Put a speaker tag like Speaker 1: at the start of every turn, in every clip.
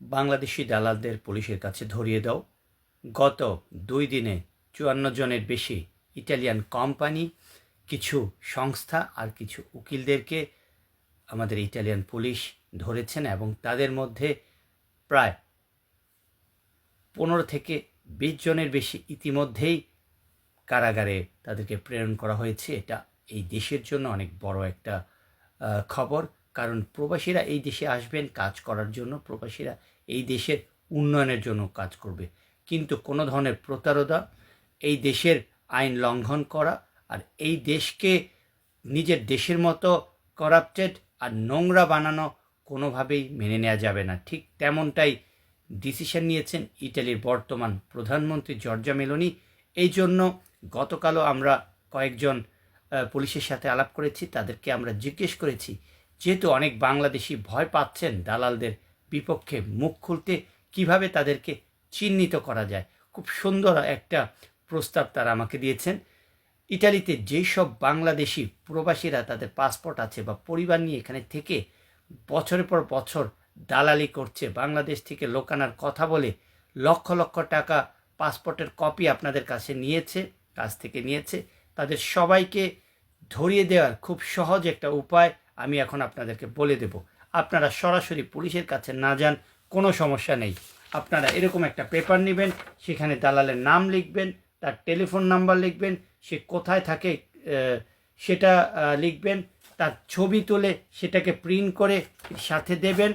Speaker 1: বাংলাদেশি দালালদের পুলিশের কাছে ধরিয়ে দাও। গত দুই দিনে চুয়ান্ন জনের বেশি ইটালিয়ান কোম্পানি, কিছু সংস্থা আর কিছু উকিলদেরকে আমাদের ইটালিয়ান পুলিশ ধরেছেন এবং তাদের মধ্যে প্রায় পনেরো থেকে বিশ জনের বেশি ইতিমধ্যেই কারাগারে তাদেরকে প্রেরণ করা হয়েছে। এটা এই দেশের জন্য অনেক বড় একটা খবর। কারণ প্রবাসীরা এই দেশে আসবেন, কাজ করার জন্য। প্রবাসীরা এই দেশের উন্নয়নের জন্য কাজ করবে। কিন্তু কোনো ধরনের প্রতারণা, এই দেশের আইন লঙ্ঘন করা আর এই দেশকে নিজের দেশের মতো করাপ্টেড আর নোংরা বানানো কোনোভাবেই মেনে নেওয়া যাবে না। ঠিক তেমনটাই ডিসিশন নিয়েছেন ইটালির বর্তমান প্রধানমন্ত্রী জর্জা মেলোনি। এই জন্য গতকালও আমরা কয়েকজন পুলিশের সাথে আলাপ করেছি। তাদেরকে আমরা জিজ্ঞেস করেছি যেহেতু অনেক বাংলাদেশি ভয় পাচ্ছেন দালালদের বিপক্ষে মুখ খুলতে, কীভাবে তাদেরকে চিহ্নিত করা যায়? খুব সুন্দর একটা প্রস্তাব তারা আমাকে দিয়েছেন। ইটালিতে যেই সব বাংলাদেশি প্রবাসীরা তাদের পাসপোর্ট আছে বা পরিবার নিয়ে এখানে থেকে বছরের পর বছর দালালি করছে, বাংলাদেশ থেকে লোকানার কথা বলে লক্ষ লক্ষ টাকা পাসপোর্টের কপি আপনাদের কাছে নিয়েছে, কাছ থেকে নিয়েছে। তাদের সবাইকে ধরিয়ে দেওয়ার খুব সহজ একটা উপায় আমি এখন আপনাদেরকে বলে দেব। আপনারা সরাসরি পুলিশের কাছে না যান, কোনো সমস্যা নেই। আপনারা এরকম একটা পেপার নেবেন, সেখানে দালালের নাম লিখবেন, তার টেলিফোন নাম্বার লিখবেন, সে কোথায় থাকে সেটা লিখবেন, তার ছবি তুলে সেটাকে প্রিন্ট করে সাথে দেবেন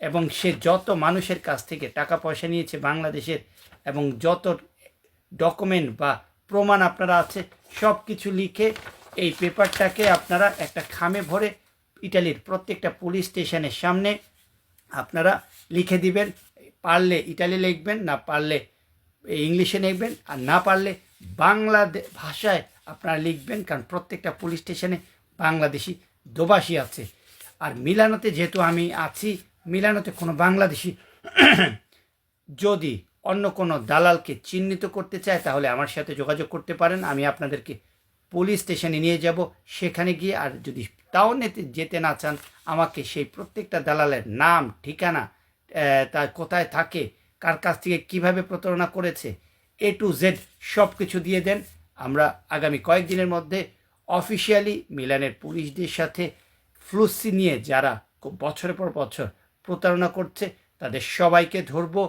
Speaker 1: এবং সে যত মানুষের কাছ থেকে টাকা পয়সা নিয়েছে বাংলাদেশের এবং যত ডকুমেন্ট বা প্রমাণ আপনারা আছে সব কিছু লিখে এই পেপারটাকে আপনারা একটা খামে ভরে ইটালির প্রত্যেকটা পুলিশ স্টেশনের সামনে আপনারা লিখে দিবেন, পারলে ইটালি লিখবেন, না পারলে ইংলিশে লিখবেন, আর না পারলে বাংলা ভাষায় আপনারা লিখবেন, কারণ প্রত্যেকটা পুলিশ স্টেশনে বাংলাদেশি দোবাসী আছে। আর মিলানোতে যেহেতু আমি আছি, মিলানোতে কোনো বাংলাদেশি যদি অন্য কোনো দালালকে চিহ্নিত করতে চায়, তাহলে আমার সাথে যোগাযোগ করতে পারেন। আমি আপনাদেরকে পুলিশ স্টেশনে নিয়ে যাব, সেখানে গিয়ে আর যদি তাও যেতে না চান, আমাকে সেই প্রত্যেকটা দালালের নাম, ঠিকানা তার কোথায় থাকে, কার কাছ থেকে কীভাবে প্রতারণা করেছে এ টু জেড সব কিছু দিয়ে দেন। আমরা আগামী কয়েকদিনের মধ্যে অফিসিয়ালি মিলানের পুলিশদের সাথে ফ্লুসি নিয়ে যারা বছরের পর বছর প্রতারণা করছে, তাদের সবাইকে ধরবো।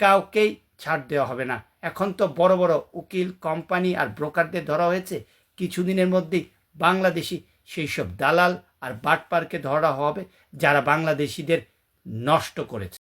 Speaker 1: কাউকেই ছাড় দেওয়া হবে না। এখন তো বড় বড় উকিল, কোম্পানি আর ব্রোকারদের ধরা হয়েছে। কিছুদিনের মধ্যেই বাংলাদেশি সেই সব দালাল আর বাটপারকে ধরা হবে যারা বাংলাদেশিদের নষ্ট করেছে।